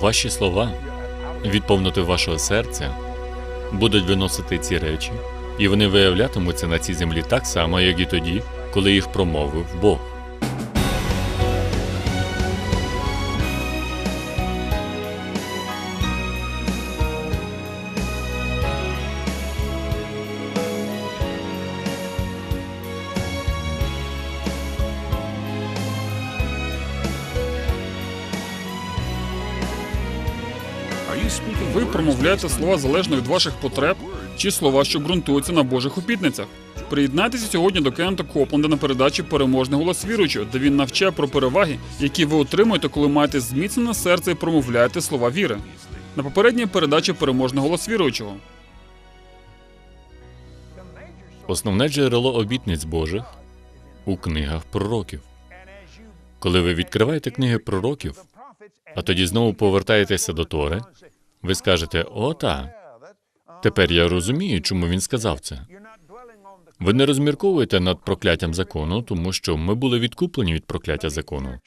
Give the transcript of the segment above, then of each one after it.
Ваші слова від повноти вашого серця будуть виносити ці речі, і вони виявлятимуться на цій землі так само, як і тоді, коли їх промовив Бог. Ви слова залежно від ваших потреб чи слова, що ґрунтуються на Божих обітницях. Приєднайтеся сьогодні до Кента Копленда на передачі Переможний голос віруючого, де він навчає про переваги, які ви отримуєте, коли маєте зміцнене серце і промовляєте слова віри. На попередній передачі Переможний голос віруючого. Основне джерело обітниць Божих у книгах пророків. Коли ви відкриваєте книги пророків, а тоді знову повертаєтеся до Тори, ви скажете: О, так, тепер я розумію, чому він сказав це. Ви не розмірковуєте над прокляттям закону, тому що ми були відкуплені від прокляття закону.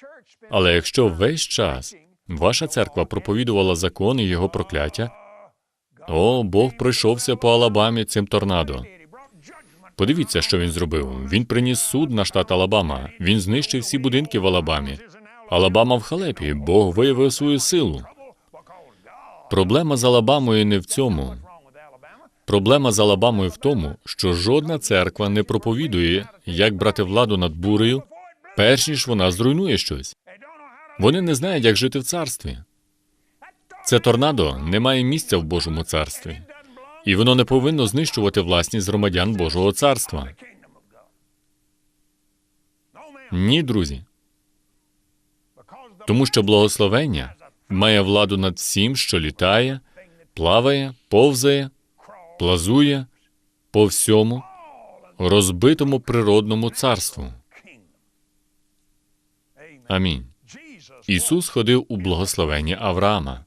Але якщо весь час ваша церква проповідувала закон і його прокляття, о, Бог пройшовся по Алабамі цим торнадо. Подивіться, що він зробив. Він приніс суд на штат Алабама. Він знищив всі будинки в Алабамі. Алабама в халепі. Бог виявив свою силу. Проблема з Алабамою не в цьому. Проблема з Алабамою в тому, що жодна церква не проповідує, як брати владу над бурею, перш ніж вона зруйнує щось. Вони не знають, як жити в царстві. Це торнадо не має місця в Божому царстві, і воно не повинно знищувати власність громадян Божого царства. Ні, друзі. Тому що благословення має владу над всім, що літає, плаває, повзає, плазує по всьому розбитому природному царству. Амінь. Ісус ходив у благословенні Авраама.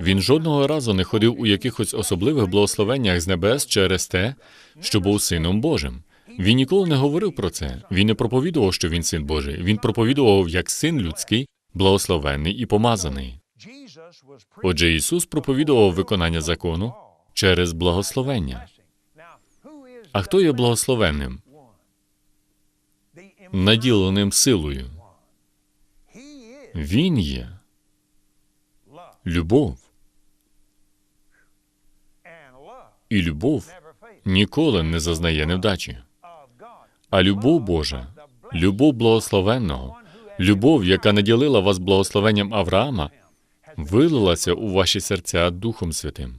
Він жодного разу не ходив у якихось особливих благословеннях з небес через те, що був сином Божим. Він ніколи не говорив про це. Він не проповідував, що він син Божий. Він проповідував як син людський, благословенний і помазаний. Отже, Ісус проповідував виконання закону через благословення. А хто є благословенним? Наділеним силою. Він є любов. І любов ніколи не зазнає невдачі. А любов Божа, любов благословенного, любов, яка наділила вас благословенням Авраама, вилилася у ваші серця Духом Святим.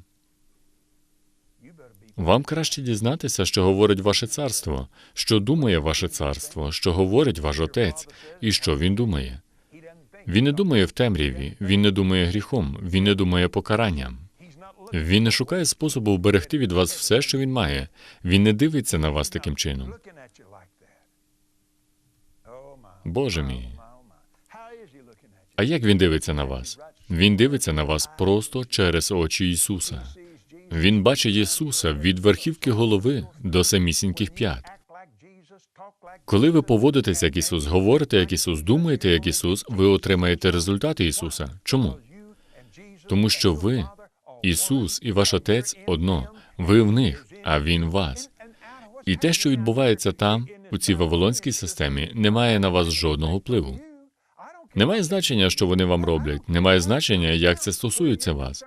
Вам краще дізнатися, що говорить ваше царство, що думає ваше царство, що говорить ваш отець, і що він думає. Він не думає в темряві, він не думає гріхом, він не думає покаранням. Він не шукає способу вберегти від вас все, що він має. Він не дивиться на вас таким чином. Боже мій. А як він дивиться на вас? Він дивиться на вас просто через очі Ісуса. Він бачить Ісуса від верхівки голови до самісіньких п'ят. Коли ви поводитесь як Ісус, говорите як Ісус, думаєте як Ісус, ви отримаєте результати Ісуса. Чому? Тому що ви, Ісус і ваш Отець одно, ви в них, а Він в вас. І те, що відбувається там, у цій вавилонській системі, не має на вас жодного впливу. Немає значення, що вони вам роблять, немає значення, як це стосується вас.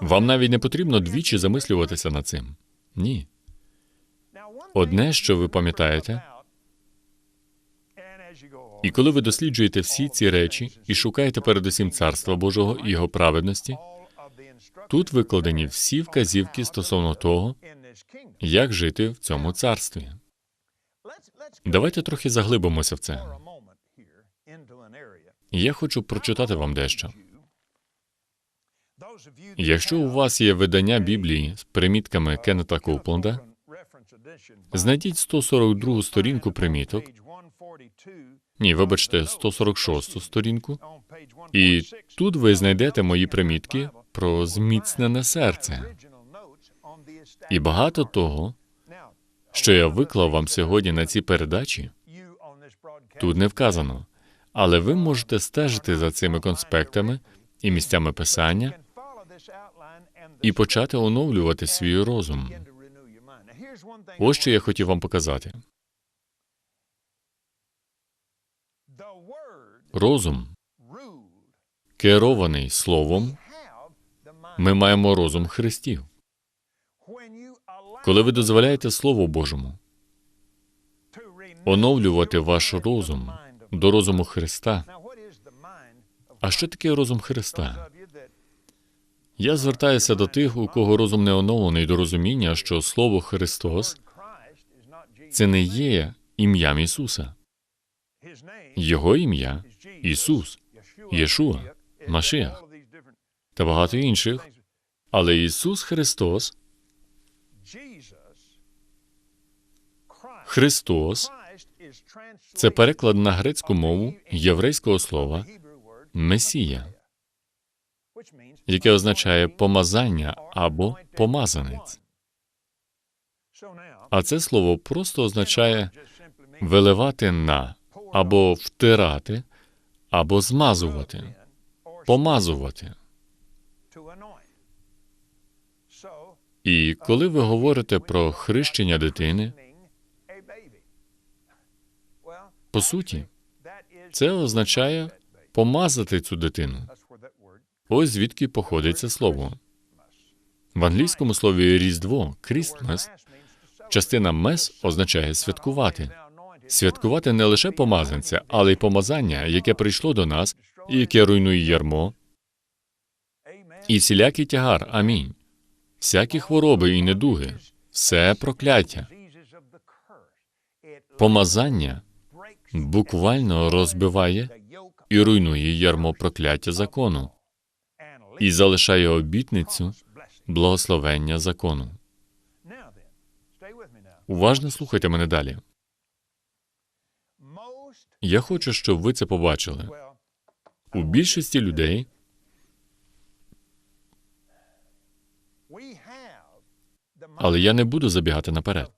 Вам навіть не потрібно двічі замислюватися над цим. Ні. Одне, що ви пам'ятаєте, і коли ви досліджуєте всі ці речі і шукаєте передусім царства Божого і його праведності, тут викладені всі вказівки стосовно того, як жити в цьому царстві. Давайте трохи заглибимося в це. Я хочу прочитати вам дещо. Якщо у вас є видання Біблії з примітками Кеннета Коупленда, знайдіть 142 сторінку приміток. Ні, вибачте, 146 сторінку. І тут ви знайдете мої примітки про зміцнене серце. І багато того, що я виклав вам сьогодні на ці передачі, тут не вказано. Але ви можете стежити за цими конспектами і місцями писання і почати оновлювати свій розум. Ось що я хотів вам показати. Розум, керований словом, ми маємо розум Христів. Коли ви дозволяєте Слову Божому оновлювати ваш розум до розуму Христа, а що таке розум Христа? Я звертаюся до тих, у кого розум не оновлений до розуміння, що Слово Христос це не є ім'ям Ісуса. Його ім'я Ісус, Єшуа, Машиах та багато інших. Але Ісус Христос, Христос це переклад на грецьку мову єврейського слова Месія, яке означає помазання або помазанець. А це слово просто означає виливати на або втирати, або змазувати, помазувати. І коли ви говорите про хрещення дитини, по суті, це означає помазати цю дитину. Ось звідки походить це слово. В англійському слові Різдво Крістмас частина мес означає святкувати. Святкувати не лише помазанця, але й помазання, яке прийшло до нас і яке руйнує ярмо, і всілякий тягар. Амінь. Всякі хвороби і недуги, все прокляття. Помазання буквально розбиває і руйнує ярмо прокляття закону і залишає обітницю благословення закону. Уважно слухайте мене далі. Я хочу, щоб ви це побачили. У більшості людей але я не буду забігати наперед.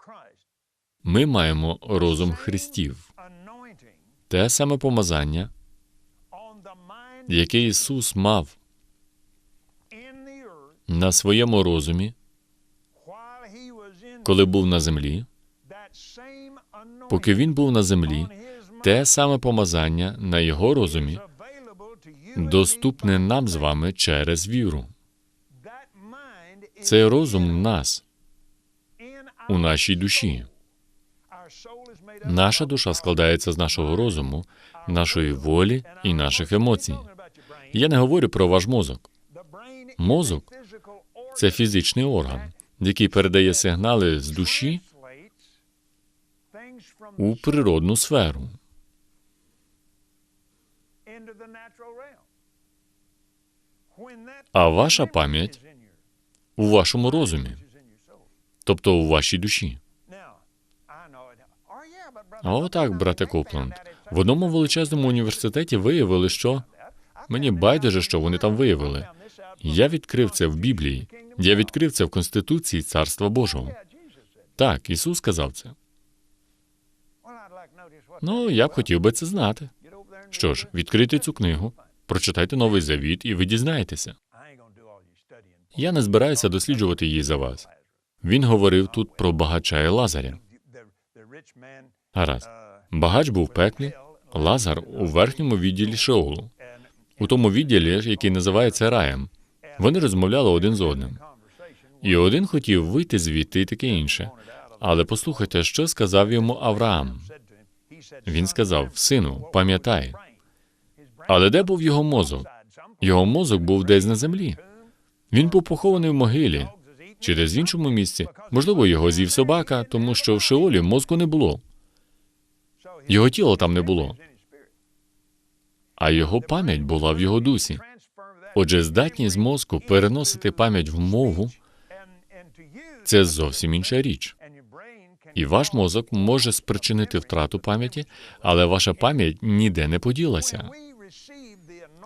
Ми маємо розум Христів, те саме помазання, яке Ісус мав на своєму розумі, коли був на землі, поки він був на землі, те саме помазання на його розумі доступне нам з вами через віру. Цей розум в нас, у нашій душі. Наша душа складається з нашого розуму, нашої волі і наших емоцій. Я не говорю про ваш мозок. Мозок це фізичний орган, який передає сигнали з душі у природну сферу. А ваша пам'ять у вашому розумі, тобто у вашій душі. А отак, брате Копланд, в одному величезному університеті виявили, що мені байдуже, що вони там виявили. Я відкрив це в Біблії. Я відкрив це в Конституції Царства Божого. Так, Ісус сказав це. Ну, я б хотів би це знати. Що ж, відкрийте цю книгу, прочитайте новий завіт, і ви дізнаєтеся. Я не збираюся досліджувати її за вас. Він говорив тут про багача і Лазаря. Гаразд. Багач був в пеклі, Лазар у верхньому відділі Шеолу, у тому відділі, який називається раєм. Вони розмовляли один з одним. І один хотів вийти звідти і таке інше. Але послухайте, що сказав йому Авраам. Він сказав: Сину, пам'ятай. Але де був його мозок? Його мозок був десь на землі. Він був похований в могилі чи десь в іншому місці. Можливо, його з'їв собака, тому що в Шеолі мозку не було. Його тіла там не було, а його пам'ять була в його дусі. Отже, здатність мозку переносити пам'ять в мову це зовсім інша річ. І ваш мозок може спричинити втрату пам'яті, але ваша пам'ять ніде не поділася.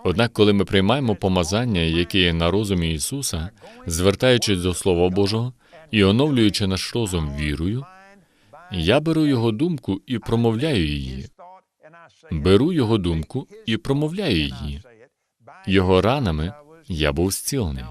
Однак, коли ми приймаємо помазання, яке є на розумі Ісуса, звертаючись до Слова Божого і оновлюючи наш розум вірою, я беру його думку і промовляю її. беру його думку і промовляю її. Його ранами я був зцілений.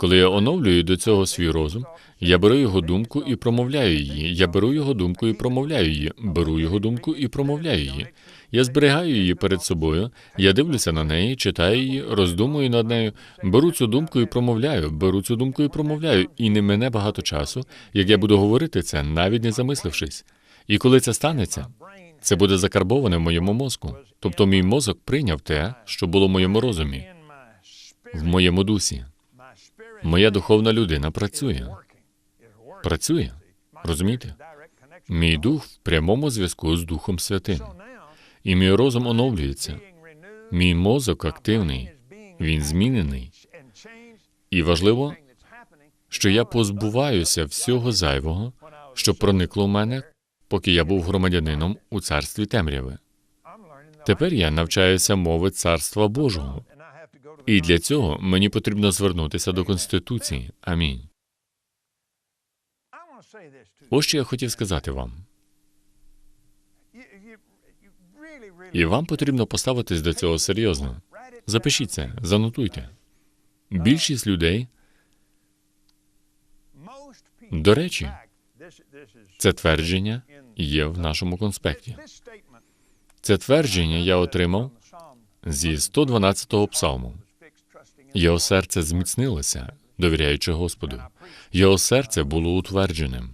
Коли я оновлюю до цього свій розум, я беру його думку і промовляю її. Я беру його думку і промовляю її. Беру його думку і промовляю її. Я зберігаю її перед собою. Я дивлюся на неї, читаю її, роздумую над нею. Беру цю думку і промовляю. Беру цю думку і промовляю. І не мене багато часу, як я буду говорити це, навіть не замислившись. І коли це станеться, це буде закарбоване в моєму мозку. Тобто мій мозок прийняв те, що було в моєму розумі, в моєму дусі. Моя духовна людина працює. Працює. Розумієте? Мій дух в прямому зв'язку з Духом Святим. І мій розум оновлюється. Мій мозок активний, він змінений. І важливо, що я позбуваюся всього зайвого, що проникло в мене, поки я був громадянином у царстві темряви. Тепер я навчаюся мови Царства Божого. І для цього мені потрібно звернутися до Конституції. Амінь. Ось що я хотів сказати вам. І вам потрібно поставитись до цього серйозно. Запишіть це, занотуйте. Більшість людей, до речі, це твердження є в нашому конспекті. Це твердження я отримав зі 112-го псалму. Його серце зміцнилося, довіряючи Господу. Його серце було утвердженим.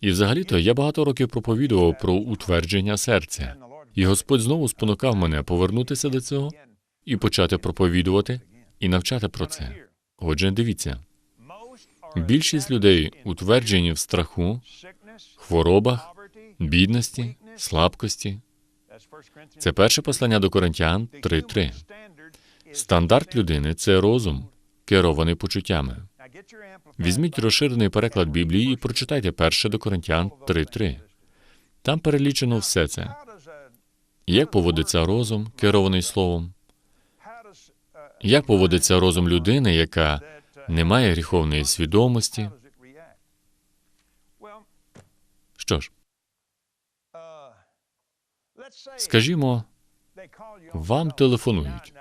І взагалі-то я багато років проповідував про утвердження серця. І Господь знову спонукав мене повернутися до цього і почати проповідувати і навчати про це. Отже, дивіться, більшість людей утверджені в страху, хворобах, бідності, слабкості. Це перше послання до Коринтян 3.3. Стандарт людини це розум, керований почуттями. Візьміть розширений переклад Біблії і прочитайте перше до Коринтян 3.3. Там перелічено все це. Як поводиться розум, керований словом? Як поводиться розум людини, яка не має гріховної свідомості? Що ж, скажімо, вам телефонують.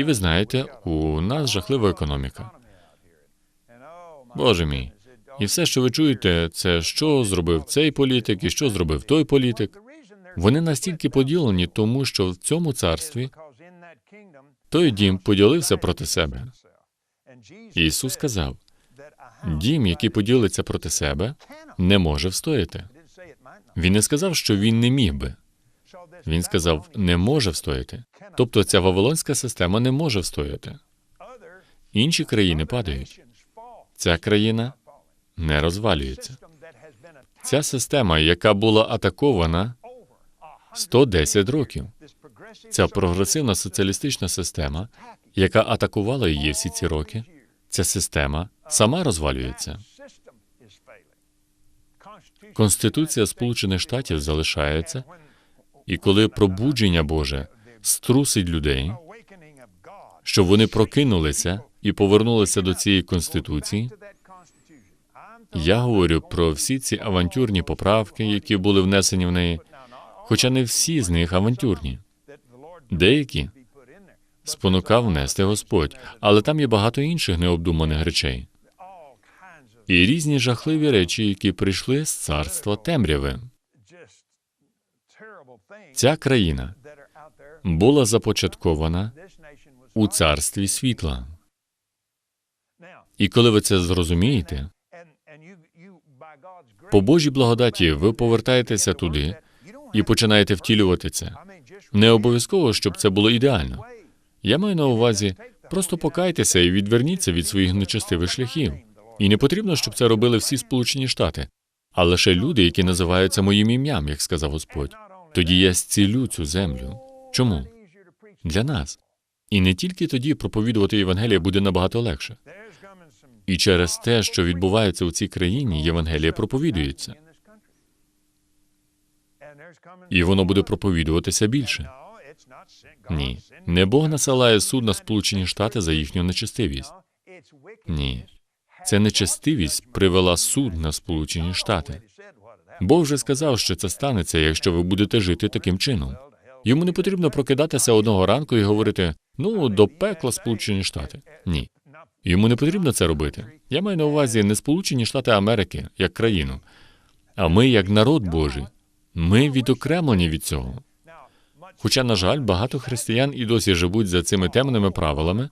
І ви знаєте, у нас жахлива економіка. Боже мій. І все, що ви чуєте, це що зробив цей політик і що зробив той політик. Вони настільки поділені, тому що в цьому царстві той дім поділився проти себе. Ісус сказав: дім, який поділиться проти себе, не може встояти. Він не сказав, що він не міг би. Він сказав, не може встояти. Тобто ця вавилонська система не може встояти. Інші країни падають. Ця країна не розвалюється. Ця система, яка була атакована 110 років. Ця прогресивна соціалістична система, яка атакувала її всі ці роки, ця система сама розвалюється. Конституція Сполучених Штатів залишається, і коли пробудження Боже струсить людей, щоб вони прокинулися і повернулися до цієї конституції. Я говорю про всі ці авантюрні поправки, які були внесені в неї, хоча не всі з них авантюрні. Деякі спонукав внести Господь, але там є багато інших необдуманих речей. І різні жахливі речі, які прийшли з царства темряви. Ця країна була започаткована у царстві світла. І коли ви це зрозумієте, по Божій благодаті ви повертаєтеся туди і починаєте втілювати це. Не обов'язково, щоб це було ідеально. Я маю на увазі, просто покайтеся і відверніться від своїх нечестивих шляхів. І не потрібно, щоб це робили всі Сполучені Штати, а лише люди, які називаються моїм ім'ям, як сказав Господь. Тоді я зцілю цю землю. Чому? Для нас. І не тільки тоді проповідувати Євангелія буде набагато легше. І через те, що відбувається у цій країні, Євангелія проповідується. І воно буде проповідуватися більше. Ні, не Бог насилає суд на Сполучені Штати за їхню нечестивість. Ні, це нечестивість привела суд на Сполучені Штати. Бог вже сказав, що це станеться, якщо ви будете жити таким чином. Йому не потрібно прокидатися одного ранку і говорити: ну, до пекла Сполучені Штати. Ні. Йому не потрібно це робити. Я маю на увазі не Сполучені Штати Америки як країну, а ми, як народ Божий, ми відокремлені від цього. Хоча, на жаль, багато християн і досі живуть за цими темними правилами,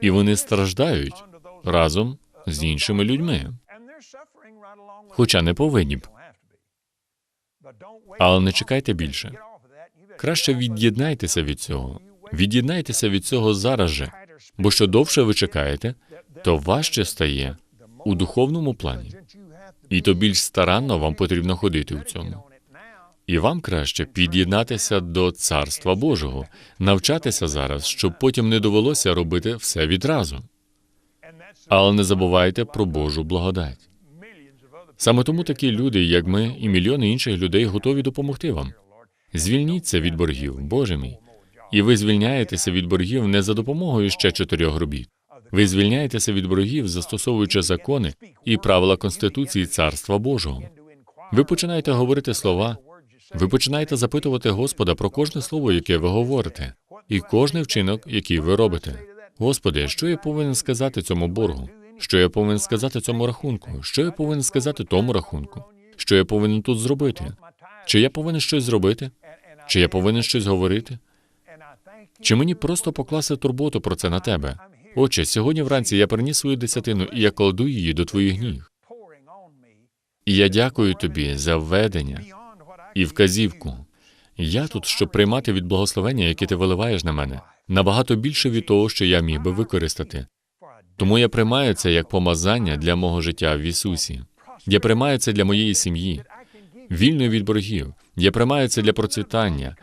і вони страждають разом з іншими людьми, хоча не повинні б. Але не чекайте більше. Краще від'єднайтеся від цього. Від'єднайтеся від цього зараз же, бо що довше ви чекаєте, то важче стає у духовному плані, і то більш старанно вам потрібно ходити в цьому. І вам краще під'єднатися до Царства Божого, навчатися зараз, щоб потім не довелося робити все відразу. Але не забувайте про Божу благодать. Саме тому такі люди, як ми, і мільйони інших людей готові допомогти вам. Звільніться від боргів, Боже мій. І ви звільняєтеся від боргів не за допомогою ще чотирьох робіт. Ви звільняєтеся від боргів, застосовуючи закони і правила Конституції Царства Божого. Ви починаєте говорити слова, ви починаєте запитувати Господа про кожне слово, яке ви говорите, і кожний вчинок, який ви робите. Господи, що я повинен сказати цьому боргу? Що я повинен сказати цьому рахунку? Що я повинен сказати тому рахунку? Що я повинен тут зробити? Чи я повинен щось зробити? Чи я повинен щось говорити? Чи мені просто покласти турботу про це на тебе? Отче, сьогодні вранці я приніс свою десятину, і я кладу її до твоїх ніг. І я дякую тобі за введення і вказівку. Я тут, щоб приймати від благословення, яке ти виливаєш на мене, набагато більше від того, що я міг би використати. Тому я приймаю це як помазання для мого життя в Ісусі. Я приймаю це для моєї сім'ї, вільної від боргів. Я приймаю це для процвітання,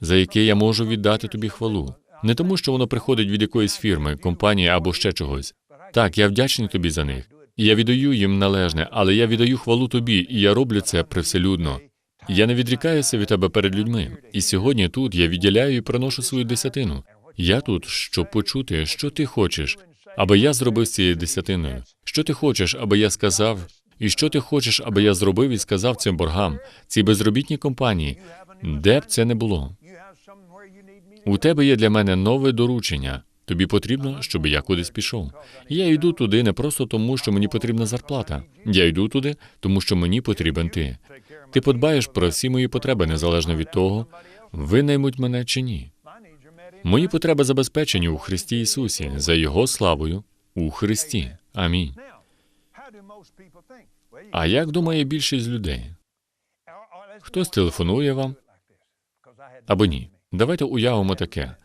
за яке я можу віддати тобі хвалу. Не тому, що воно приходить від якоїсь фірми, компанії або ще чогось. Так, я вдячний тобі за них. І я віддаю їм належне, але я віддаю хвалу тобі, і я роблю це привселюдно. Я не відрікаюся від тебе перед людьми. І сьогодні тут я відділяю і приношу свою десятину. Я тут, щоб почути, що ти хочеш, аби я зробив з цією десятиною. Що ти хочеш, аби я сказав, і що ти хочеш, аби я зробив і сказав цим боргам, цій безробітній компанії, де б це не було. У тебе є для мене нове доручення. Тобі потрібно, щоб я кудись пішов. Я йду туди не просто тому, що мені потрібна зарплата. Я йду туди, тому що мені потрібен ти. Ти подбаєш про всі мої потреби незалежно від того, винаймуть мене чи ні. Мої потреби забезпечені у Христі Ісусі за Його славою у Христі. Амінь. А як думає більшість людей? Хтось телефонує вам або ні? Давайте уявимо таке,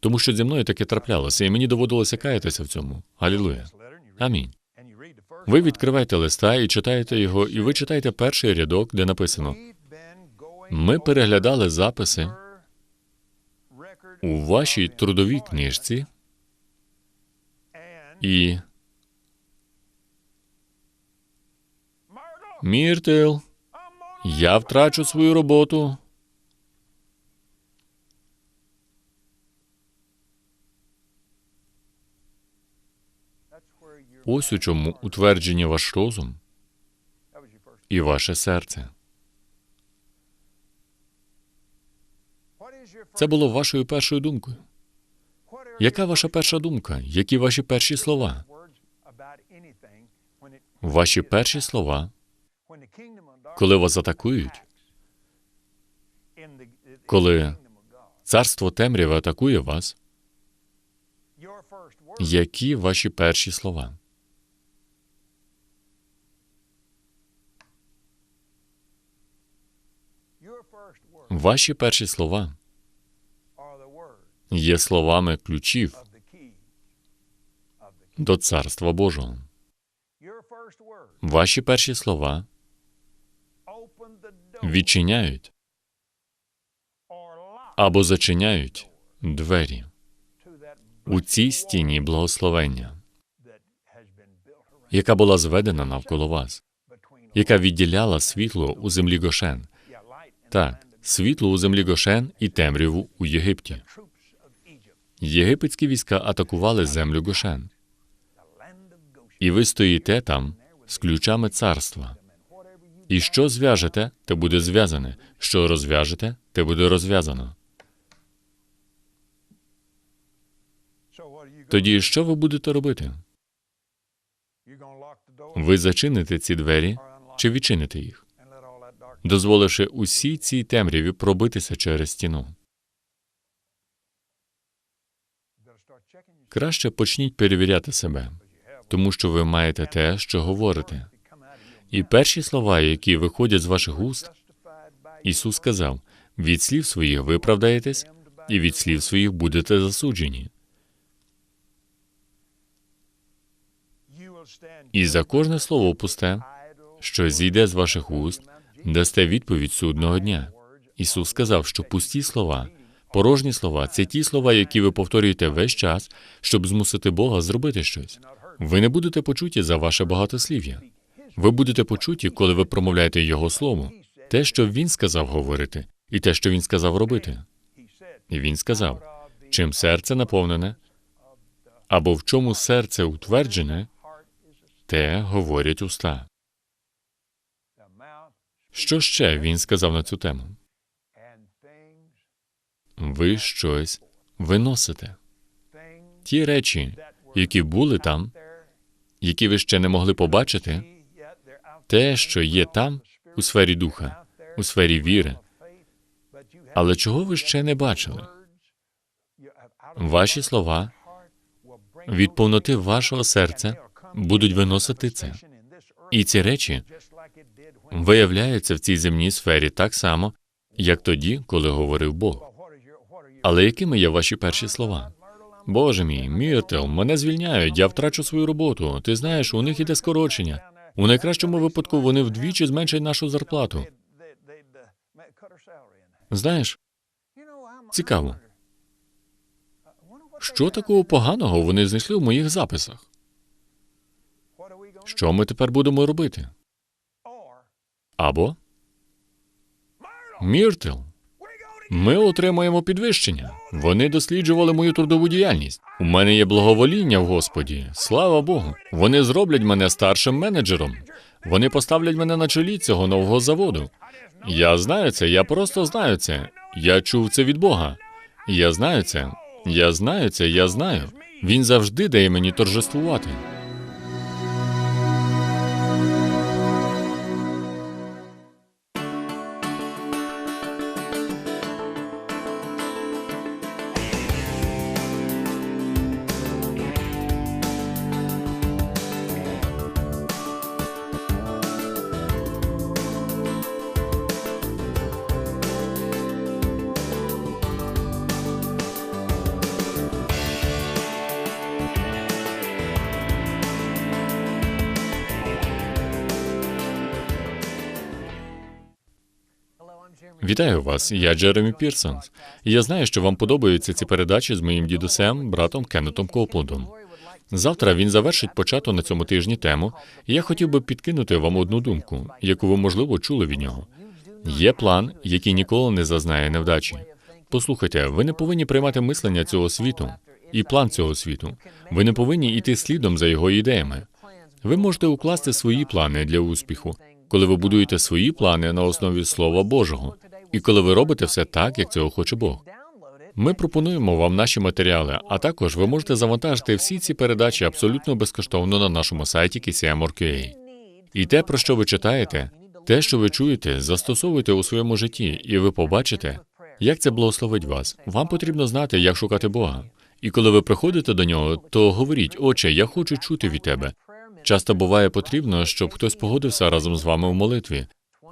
тому що зі мною таке траплялося, і мені доводилося каятися в цьому. Алілуя. Амінь. Ви відкриваєте листа і читаєте його, і ви читаєте перший рядок, де написано: Ми переглядали записи у вашій трудовій книжці і. Міртел, я втрачу свою роботу. Ось у чому утвердження ваш розум і ваше серце. Це було вашою першою думкою. Яка ваша перша думка? Які ваші перші слова? Ваші перші слова, коли вас атакують, коли царство темряви атакує вас, які ваші перші слова? Ваші перші слова є словами ключів до Царства Божого. Ваші перші слова відчиняють або зачиняють двері у цій стіні благословення, яка була зведена навколо вас, яка відділяла світло у землі Гошен. Так, світло у землі Гошен і темряву у Єгипті. Єгипетські війська атакували землю Гошен. І ви стоїте там з ключами царства. І що зв'яжете, те буде зв'язане. Що розв'яжете, те буде розв'язано. Тоді що ви будете робити? Ви зачините ці двері чи відчините їх, дозволивши усій цій темряві пробитися через стіну. Краще почніть перевіряти себе, тому що ви маєте те, що говорите. І перші слова, які виходять з ваших уст, Ісус сказав: від слів своїх виправдаєтесь, і від слів своїх будете засуджені. І за кожне слово пусте, що зійде з ваших уст, дасте відповідь судного дня. Ісус сказав, що пусті слова, порожні слова це ті слова, які ви повторюєте весь час, щоб змусити Бога зробити щось. Ви не будете почуті за ваше багатослів'я. Ви будете почуті, коли ви промовляєте Його слово, те, що Він сказав говорити, і те, що Він сказав робити. І Він сказав, чим серце наповнене, або в чому серце утверджене, те говорять уста. Що ще він сказав на цю тему? Ви щось виносите. Ті речі, які були там, які ви ще не могли побачити, те, що є там, у сфері духа, у сфері віри. Але чого ви ще не бачили? Ваші слова від повноти вашого серця будуть виносити це. І ці речі виявляються в цій земній сфері так само, як тоді, коли говорив Бог. Але якими є ваші перші слова? Боже мій, Міртел, мене звільняють, я втрачу свою роботу. Ти знаєш, у них іде скорочення. У найкращому випадку вони вдвічі зменшать нашу зарплату. Знаєш, цікаво. Що такого поганого вони знайшли в моїх записах? Що ми тепер будемо робити? Або Міртел. Ми отримаємо підвищення. Вони досліджували мою трудову діяльність. У мене є благовоління в Господі. Слава Богу. Вони зроблять мене старшим менеджером. Вони поставлять мене на чолі цього нового заводу. Я знаю це, я просто знаю це. Я чув це від Бога. Я знаю це. Я знаю це, я знаю. Він завжди дає мені торжествувати. Вітаю вас, я Джеремі Пірсонс. І я знаю, що вам подобаються ці передачі з моїм дідусем, братом Кеннетом Копландом. Завтра він завершить почату на цьому тижні тему, і я хотів би підкинути вам одну думку, яку ви, можливо, чули від нього. Є план, який ніколи не зазнає невдачі. Послухайте, ви не повинні приймати мислення цього світу і план цього світу. Ви не повинні йти слідом за його ідеями. Ви можете укласти свої плани для успіху, коли ви будуєте свої плани на основі Слова Божого, і коли ви робите все так, як цього хоче Бог. Ми пропонуємо вам наші матеріали, а також ви можете завантажити всі ці передачі абсолютно безкоштовно на нашому сайті KCM.org.ua. І те, про що ви читаєте, те, що ви чуєте, застосовуйте у своєму житті, і ви побачите, як це благословить вас. Вам потрібно знати, як шукати Бога. І коли ви приходите до нього, то говоріть, Отче, я хочу чути від тебе. Часто буває потрібно, щоб хтось погодився разом з вами в молитві.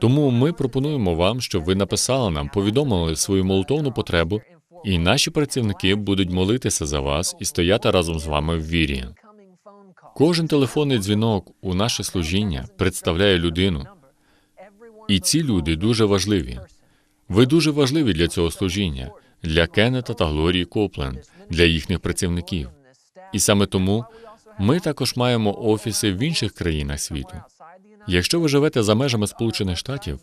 Тому ми пропонуємо вам, щоб ви написали нам, повідомили свою молитовну потребу, і наші працівники будуть молитися за вас і стояти разом з вами в вірі. Кожен телефонний дзвінок у наше служіння представляє людину, і ці люди дуже важливі. Ви дуже важливі для цього служіння, для Кеннета та Глорії Копленд, для їхніх працівників. І саме тому ми також маємо офіси в інших країнах світу. Якщо ви живете за межами Сполучених Штатів,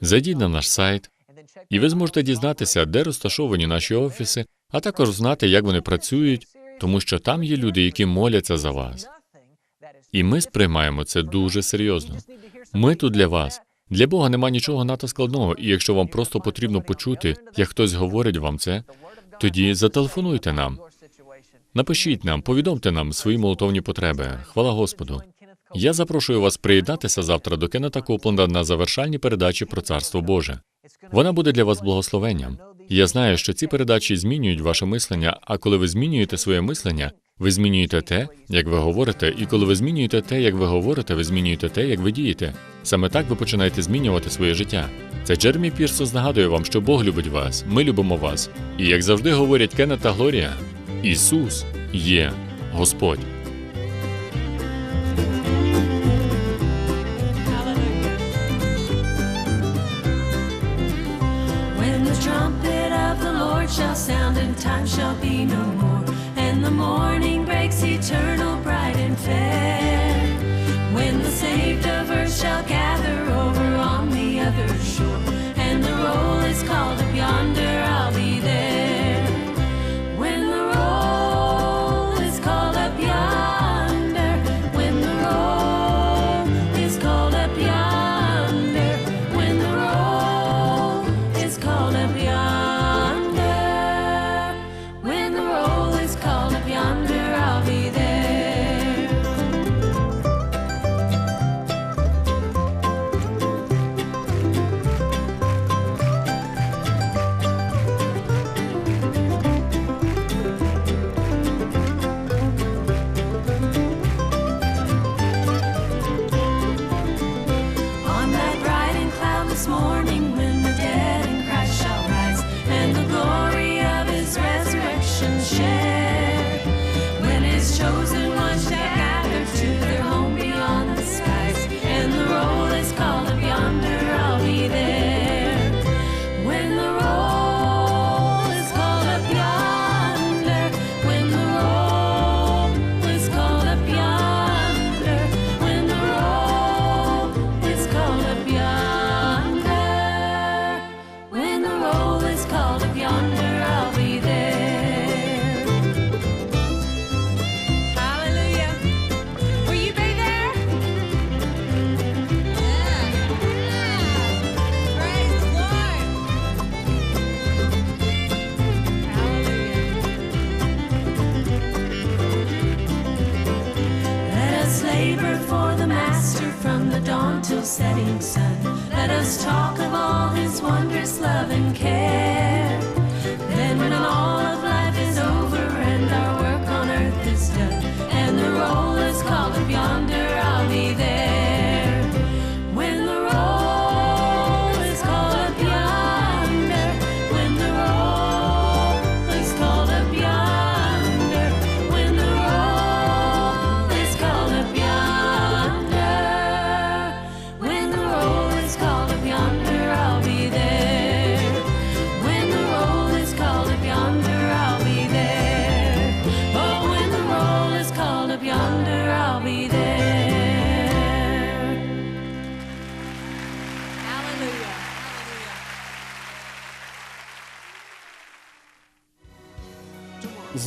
зайдіть на наш сайт, і ви зможете дізнатися, де розташовані наші офіси, а також знати, як вони працюють, тому що там є люди, які моляться за вас. І ми сприймаємо це дуже серйозно. Ми тут для вас. Для Бога нема нічого надто складного, і якщо вам просто потрібно почути, як хтось говорить вам це, тоді зателефонуйте нам. Напишіть нам, повідомте нам свої молитовні потреби. Хвала Господу. Я запрошую вас приєднатися завтра до Кеннета Копленда на завершальній передачі про Царство Боже. Вона буде для вас благословенням. Я знаю, що ці передачі змінюють ваше мислення, а коли ви змінюєте своє мислення, ви змінюєте те, як ви говорите, і коли ви змінюєте те, як ви говорите, ви змінюєте те, як ви дієте. Саме так ви починаєте змінювати своє життя. Це Джеремі Пірсос нагадує вам, що Бог любить вас, ми любимо вас. І як завжди говорять Кеннет та Глорія, Ісус є Господь. Shall sound and time shall be no more, and the morning breaks eternal, bright and fair. When the saved of earth shall gather over on the other shore, and the roll is called up yonder,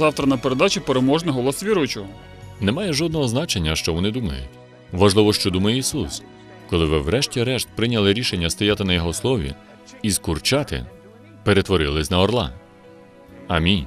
Завтра на передачі переможний голос віруючого. Немає жодного значення, що вони думають. Важливо, що думає Ісус. Коли ви врешті-решт прийняли рішення стояти на Його слові і скурчати, перетворились на орла. Амінь.